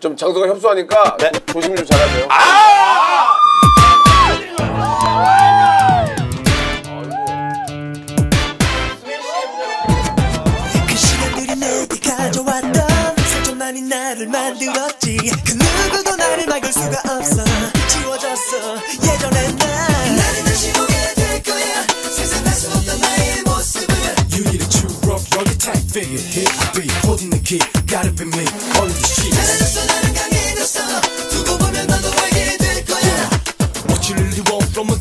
좀 장소가 협소하니까 네. 조심 좀 잘하세요. 그 시간들이 내게 가져왔던 상처만이 나를 만들었지 그 누구도 나를 막을 수가 없어 지워졌어 예전의 난 나를 다시 보게 될 거야 세상할 수 없던 나의 모습을 You need a true rock, rugged type figure. Hit the beat, holding the key. Gotta be me, all the shit.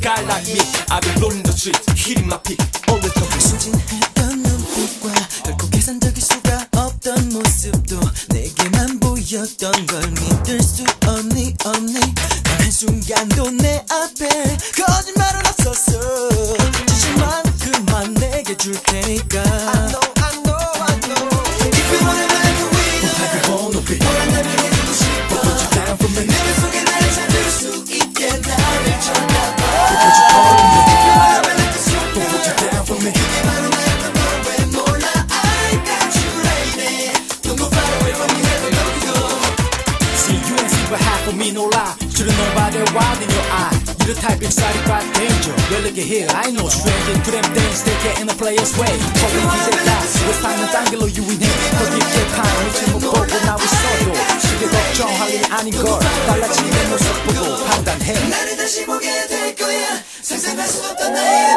Guy like me? I've been rolling the streets, hitting my peak. The time. 순진했던 눈빛과 결코 계산적일 수가 없던 모습도 내게만 보였던 걸 믿을 수 없니 없니 단 한순간도 내 앞에 거짓말은 없었어 진심만큼만 내게 줄 테니까 ain't see what happened me no lie. Should've known by the wild in your eye. You the type excited by danger. Well look at here, I know stranger. To them things they get in a player's way. 거기 기대다. 왜 사는 딴 길로 유인해. 거기 게 파는 미친 못 보고 나 있어도. 시계 걱정할 일 아닌 걸. 달라진 내 모습 보고 판단해. 나를 다시 보게 될 거야 상상할 수 없던 나의 모습을 예.